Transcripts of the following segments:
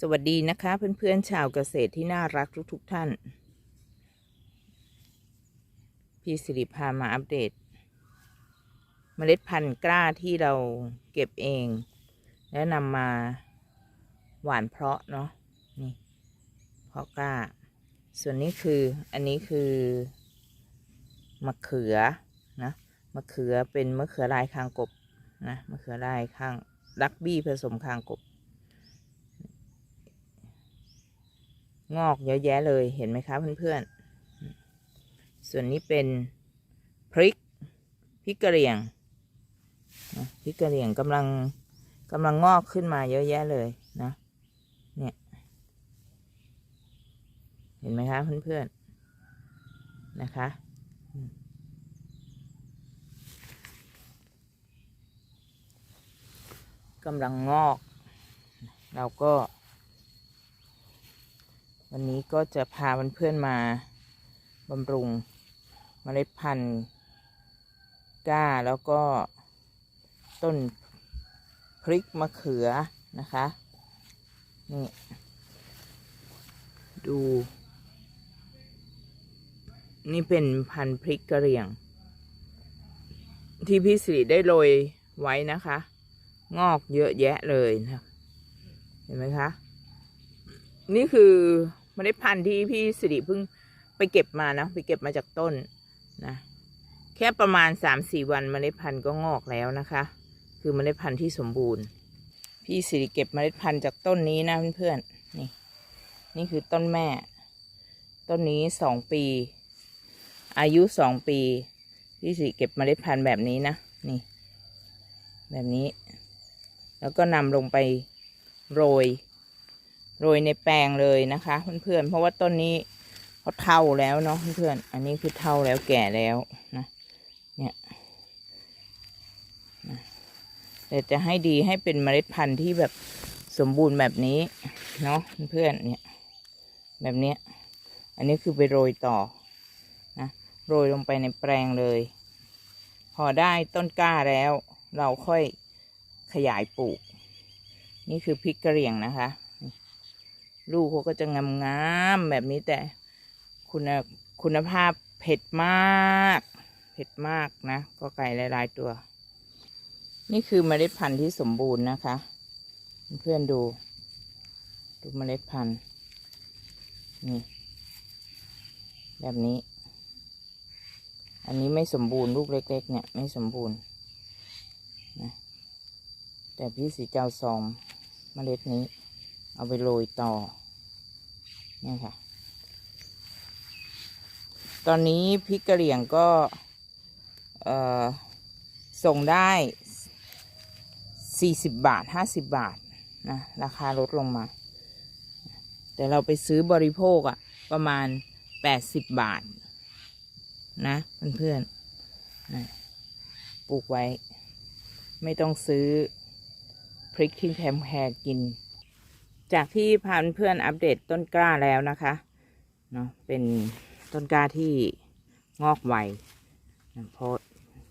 สวัสดีนะคะเพื่อนๆชาวเกษตรที่น่ารักทุกๆทท่าน พี่สิริพามาอัปเดต เมล็ดพันธุ์กล้าที่เราเก็บเอง แล้วนำมาหวานเพาะเนาะนี่เพาะกล้า ส่วนนี้คืออันนี้คือมะเขือนะมะเขือเป็นมะเขือลายคางกบนะมะเขือลายคางลักบี้ผสมคางกบ งอกเยอะแยะเลยเห็นไหมคะเพื่อนๆ ส่วนนี้เป็นพริกพริกกระเหรี่ยงพริกกระเหรี่ยงกำลังกำลังงอกขึ้นมาเยอะแยะเลยนะเนี่ยเห็นไหมคะเพื่อนๆนะคะกำลังงอก เราก็ วันนี้ก็จะพาเพื่อนๆมาบำรุงเมล็ดพันธุ์ก้าแล้วก็ต้นพริกมะเขือนะคะนี่ดู นี่เป็นพันธุ์พริกกระเหรี่ยง ที่พี่สิริได้โรยไว้นะคะ งอกเยอะแยะเลยนะ เห็นไหมคะ นี่คือเมล็ดพันธุ์ที่พี่สิริเพิ่งไปเก็บมานะไปเก็บมาจากต้นนะแค่ประมาณสามสี่วันเมล็ดพันธุ์ก็งอกแล้วนะคะ คือเมล็ดพันธุ์ที่สมบูรณ์ พี่สิริเก็บเมล็ดพันธุ์จากต้นนี้นะเพื่อนๆนี่ นี่คือต้นแม่ ต้นนี้สองปี อายุสองปี พี่สิริเก็บเมล็ดพันธุ์แบบนี้นะนี่ แบบนี้ แล้วก็นำลงไปโรย โรยในแปลงเลยนะคะเพื่อนๆเพราะว่าต้นนี้เขาเท่าแล้วเนาะเพื่อนๆอันนี้คือเท่าแล้วแก่แล้วนะเนี่ยแต่จะให้ดีให้เป็นเมล็ดพันธุ์ที่แบบสมบูรณ์แบบนี้เนาะเพื่อนๆเนี่ยแบบเนี้ยอันนี้คือไปโรยต่อนะโรยลงไปในแปลงเลย พอได้ต้นกล้าแล้ว เราค่อยขยายปลูก นี่คือพริกกระเหรี่ยงนะคะ ลูกเขาก็จะงามๆแบบนี้แต่คุณคุณภาพเผ็ดมาก เผ็ดมากนะก็ไก่หลายๆตัว นี่คือเมล็ดพันธุ์ที่สมบูรณ์นะคะ เพื่อนดู ดูเมล็ดพันธุ์นี่แบบนี้ อันนี้ไม่สมบูรณ์ลูกเล็ก ๆ เนี่ย ไม่สมบูรณ์นะแต่พี่สีเจ้าซองเมล็ดนี้ เอาไปโรยต่อเนี่ยค่ะ ตอนนี้พริกกระเหรี่ยงก็ส่งได้สี่สิบบาทห้าสิบบาทนะราคาลดลงมา แต่เราไปซื้อบริโภคอะประมาณแปดสิบบาท นะเพื่อนๆนะปลูกไว้ ไม่ต้องซื้อพริกที่แพมแพรกิน จากที่พาเพื่อนอัปเดตต้นกล้าแล้วนะคะเนาะเป็นต้นกล้าที่งอกไวเพราะ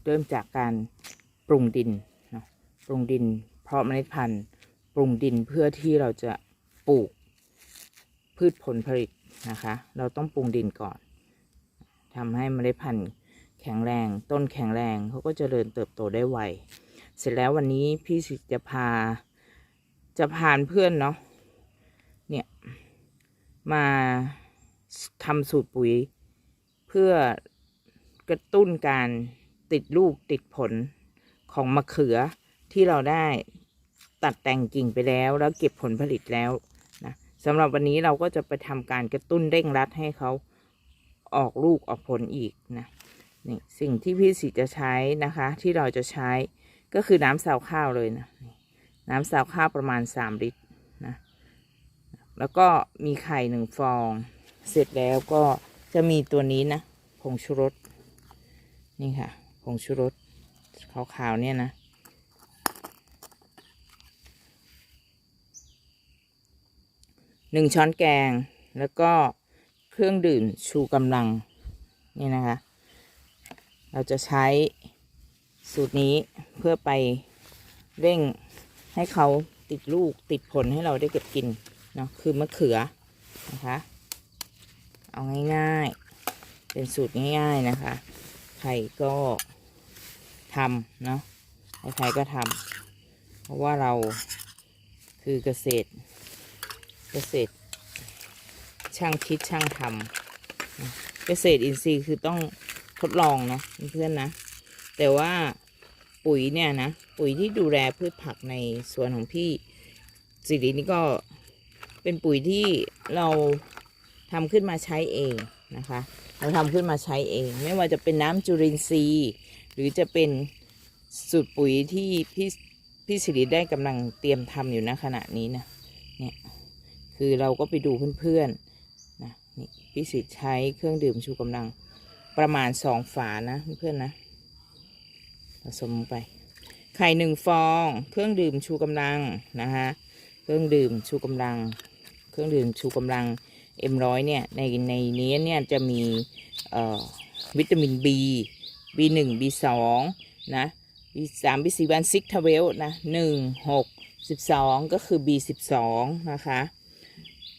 เริ่มจากการปรุงดินเนาะปรุงดิน เพราะเมล็ดพันธุ์ปรุงดินเพื่อที่เราจะปลูกพืชผลผลิตนะคะ เราต้องปรุงดินก่อนทำให้เมล็ดพันธุ์แข็งแรง ต้นแข็งแรงเขาก็จเจริญเติบโตได้ไวเสร็จแล้ววันนี้พี่สิจะพาจะพานเพื่อนเนาะ มาทำสูตรปุ๋ย เพื่อกระตุ้นการติดลูกติดผลของมะเขือที่เราได้ตัดแต่งกิ่งไปแล้ว แล้วเก็บผลผลิตแล้วนะสำหรับวันนี้เราก็จะไปทำการกระตุ้นเร่งรัดให้เขาออกลูกออกผลอีกนะนี่สิ่งที่พี่สิจะใช้นะคะ ที่เราจะใช้ก็คือน้ำสาวข้าวเลยนะน้ำสาวข้าวประมาณสามลิตร แล้วก็มีไข่หนึ่งฟอง เสร็จแล้วก็จะมีตัวนี้นะ ผงชูรส นี่ค่ะ ผงชูรสขาวๆเนี่ยนะ หนึ่งช้อนแกง แล้วก็เครื่องดื่มชูกำลัง นี่นะคะ เราจะใช้สูตรนี้เพื่อไปเร่งให้เขาติดลูกติดผลให้เราได้เก็บกิน เนาะคือมะเขือนะคะ เอาง่ายๆ เป็นสูตรง่ายๆนะคะ ใครก็ทำเนาะใครๆก็ทำเพราะว่าเราคือเกษตร เกษตร ช่างคิดช่างทำเกษตรอินทรีย์คือต้องทดลองเนาะเพื่อนๆนะ แต่ว่าปุ๋ยเนี่ยนะ ปุ๋ยที่ดูแลพืชผักในสวนของพี่สิรินี่ก็ เป็นปุ๋ยที่เราทำขึ้นมาใช้เองนะคะ เราทำขึ้นมาใช้เอง ไม่ว่าจะเป็นน้ำจุลินทรีย์ หรือจะเป็นสูตรปุ๋ยที่พี่พี่สิริได้กำลังเตรียมทำอยู่ณขณะนี้นะเนี่ยคือเราก็ไปดูเพื่อนๆนะนี่พี่สิทธิ์ใช้เครื่องดื่มชูกำลังประมาณสองฝานะเพื่อนๆนะผสมลงไปไข่หนึ่งฟอง เครื่องดื่มชูกำลังนะคะเครื่องดื่มชูกำลัง เครื่องดื่มชูกำลังเอ็มร้อยเนี่ยในในนี้เนี่ยจะมีวิตามิน B B1 B2 นะ B3 B4 B1 6 12นะ1 6 12 ก็คือ B12 นะคะ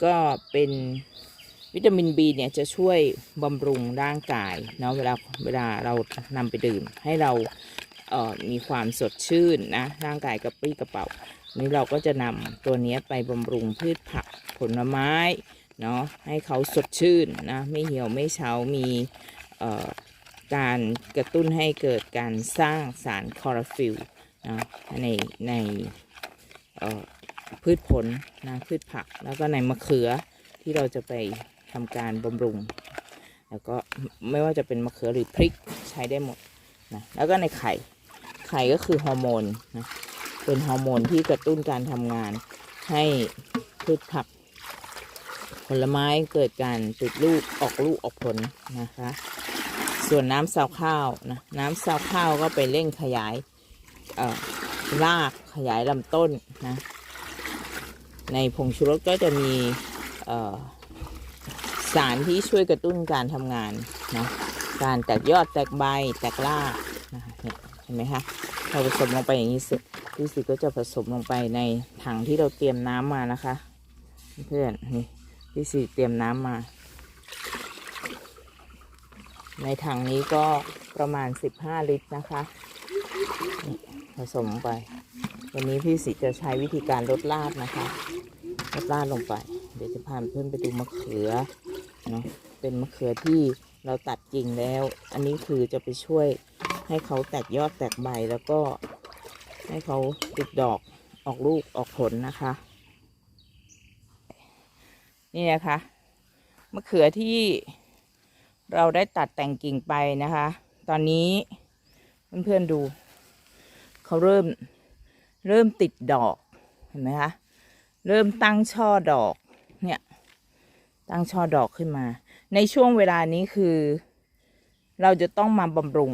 ก็เป็นวิตามิน B เนี่ยจะช่วยบำรุงร่างกายเนาะเวลาเวลาเรานำไปดื่มให้เราเมีความสดชื่นนะร่างกายกระปรี้กระเป๋า นี่เราก็จะนำตัวนี้ไปบำรุงพืชผักผลไม้เนาะให้เขาสดชื่นนะไม่เหี่ยวไม่เฉามีการกระตุ้นให้เกิดการสร้างสารคลอโรฟิลนะในในพืชผลนะพืชผัก แล้วก็ในมะเขือที่เราจะไปทำการบำรุง แล้วก็ไม่ว่าจะเป็นมะเขือหรือพริกใช้ได้หมดนะแล้วก็ในไข่ไข่ก็คือฮอร์โมนนะ เป็นฮอร์โมนที่กระตุ้นการทำงาน ให้พืชผัก ผลไม้เกิดการติดลูกออกลูกออกผลนะคะ ส่วนน้ำซาวข้าวนะน้ำซาวข้าวก็ไปเร่งขยายรากขยายลำต้นนะในผงชูรสก็จะมีสารที่ช่วยกระตุ้นการทำงานนะการแตกยอดแตกใบแตกรากนะเห็นไหมคะเราผสมลงไปอย่างนี้เสร็ พี่สิก็จะผสมลงไปในถังที่เราเตรียมน้ำมานะคะ เพื่อนนี่พี่สิเตรียมน้ำมา ในถังนี้ก็ประมาณ 15 ลิตรนะคะผสมไป วันนี้พี่สิจะใช้วิธีการลดลาดนะคะลดลาดลงไป เดี๋ยวจะพาเพื่อนไปดูมะเขือเนาะเป็นมะเขือที่เราตัดกิ่งแล้ว อันนี้คือจะไปช่วยให้เขาแตกยอดแตกใบแล้วก็ ให้เขาติดดอกออกลูกออกผลนะคะ นี่นะคะมะเขือที่เราได้ตัดแต่งกิ่งไปนะคะ ตอนนี้เพื่อนๆดู เขาเริ่มเริ่มติดดอกเห็นไหมคะเริ่มตั้งช่อดอกเนี่ยตั้งช่อดอกขึ้นมา ในช่วงเวลานี้คือ เราจะต้องมาบำรุง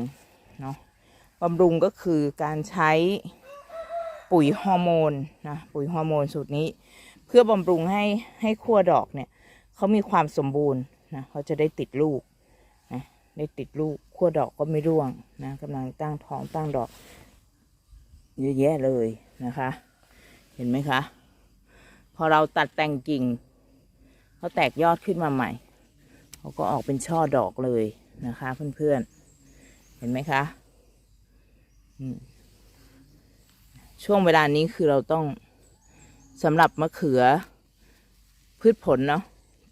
เนาะบำรุงก็คือการใช้ ปุ๋ยฮอร์โมนนะปุ๋ยฮอร์โมนสูตรนี้ เพื่อบำรุงให้ให้ขั้วดอกเนี่ยเขามีความสมบูรณ์นะเขาจะได้ติดลูกนะได้ติดลูกขั้วดอกก็ไม่ร่วงนะกำลังตั้งท้องตั้งดอกเยอะแยะเลยนะคะ เห็นไหมคะ พอเราตัดแต่งกิ่งเขาแตกยอดขึ้นมาใหม่เขาก็ออกเป็นช่อดอกเลยนะคะ เพื่อนๆเห็นไหมคะ อืม ช่วงเวลานี้คือเราต้องสำหรับมะเขือ พืชผลเนาะ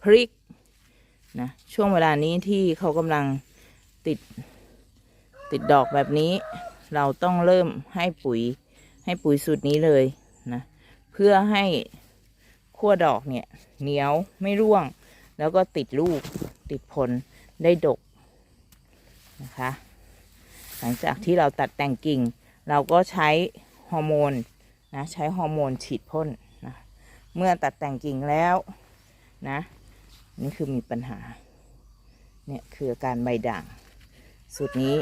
พริกนะช่วงเวลานี้ที่เขากำลังติดติดดอกแบบนี้ เราต้องเริ่มให้ปุ๋ยให้ปุ๋ยสูตรนี้เลยนะเพื่อให้ขั้วดอกเนี่ยเหนียวไม่ร่วง แล้วก็ติดลูกติดผลได้ดกนะคะหลังจากที่เราตัดแต่งกิ่ง เราก็ใช้ ฮอร์โมนนะใช้ฮอร์โมนฉีดพ่นนะเมื่อตัดแต่งกิ่งแล้วนะนี่คือมีปัญหาเนี่ยคืออาการใบด่างสูตรนี้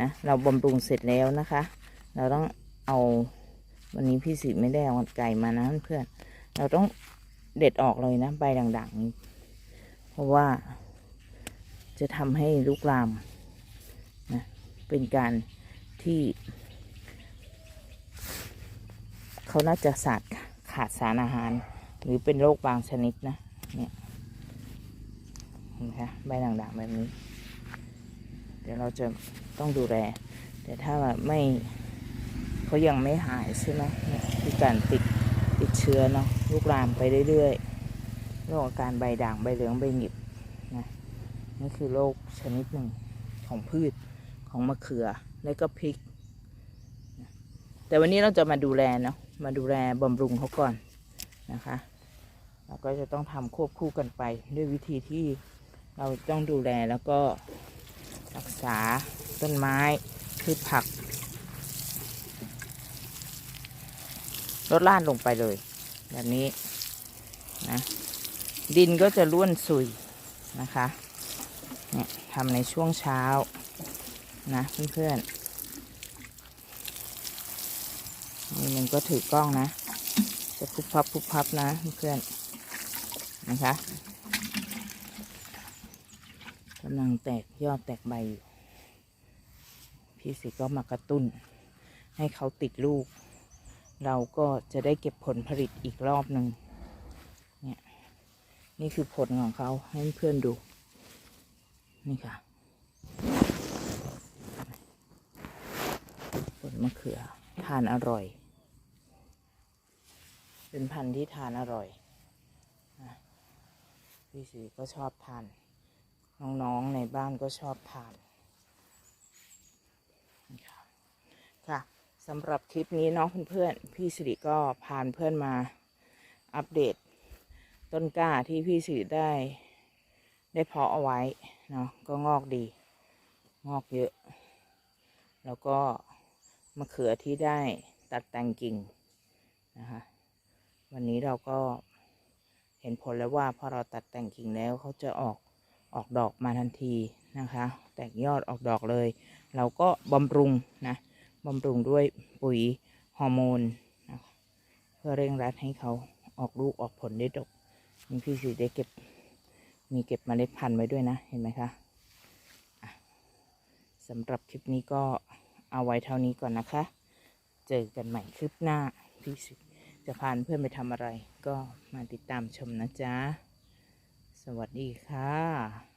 นะเราบำรุงเสร็จแล้วนะคะ เราต้องเอาวันนี้พี่สิไม่ได้เอาไก่มานะเพื่อนเราต้องเด็ดออกเลยนะใบด่างๆนี้เพราะว่าจะทำให้ลุกลามนะเป็นการที่ เขาน่าจะสาดขาดสารอาหาร หรือเป็นโรคบางชนิดนะเนี่ยเห็นไหมคะใบด่างๆแบบนี้ เดี๋ยวเราจะต้องดูแล แต่ถ้าไม่เขายังไม่หายใช่ไหมเนี่ยคือการติดติดเชื้อเนาะลุกลามไปเรื่อยๆโรคอาการใบด่างใบเหลืองใบหงิบนะนี่คือโรคชนิดหนึ่งของพืชของมะเขือและก็พริก แต่วันนี้เราจะมาดูแลเนาะ มาดูแลบำรุงเขาก่อนนะคะเราก็จะต้องทำควบคู่กันไป ด้วยวิธีที่เราต้องดูแลแล้วก็รักษาต้นไม้พืชผัก ลดล่านลงไปเลย แบบนี้นะดินก็จะร่วนซุยนะคะเนี่ยทำในช่วงเช้านะเพื่อนๆันก็ถือกล้องนะ จะพุบพับพุบพับนะเพื่อนนะคะกำลังแตกยอดแตกใบอยู่ พี่สิก็มากระตุ้น ให้เขาติดลูก เราก็จะได้เก็บผลผลิตอีกรอบหนึ่งเนี่ยนี่คือผลของเขาให้เพื่อนดู นี่ค่ะ ผลมะเขือทานอร่อย เป็นพันธุ์ที่ทานอร่อยพี่สีก็ชอบทาน น้องๆในบ้านก็ชอบทานค่ะค่ะสำหรับคลิปนี้เนาะเพื่อนๆพี่สิริก็พาเพื่อนมาอัปเดต ต้นกล้าที่พี่สิริได้ ได้เพาะเอาไว้เนาะก็งอกดี งอกเยอะ แล้วก็มะเขือที่ได้ตัดแต่งกิ่งนะคะ วันนี้เราก็เห็นผลแล้วว่าพอเราตัดแต่งกิ่งแล้วเขาจะออกออกดอกมาทันทีนะคะ แตกยอดออกดอกเลย เราก็บำรุงนะบำรุงด้วยปุ๋ยฮอร์โมนนะเพื่อเร่งรัดให้เขาออกลูกออกผลได้ดกนี่พี่สีได้เก็บมีเก็บเมล็ดพันธุ์ไว้ด้วยนะเห็นไหมคะะสำหรับคลิปนี้ก็เอาไว้เท่านี้ก่อนนะคะ เจอกันใหม่คลิปหน้าพี่สิ จะพาเพื่อนไปทำอะไร ก็มาติดตามชมนะจ๊ะ สวัสดีค่ะ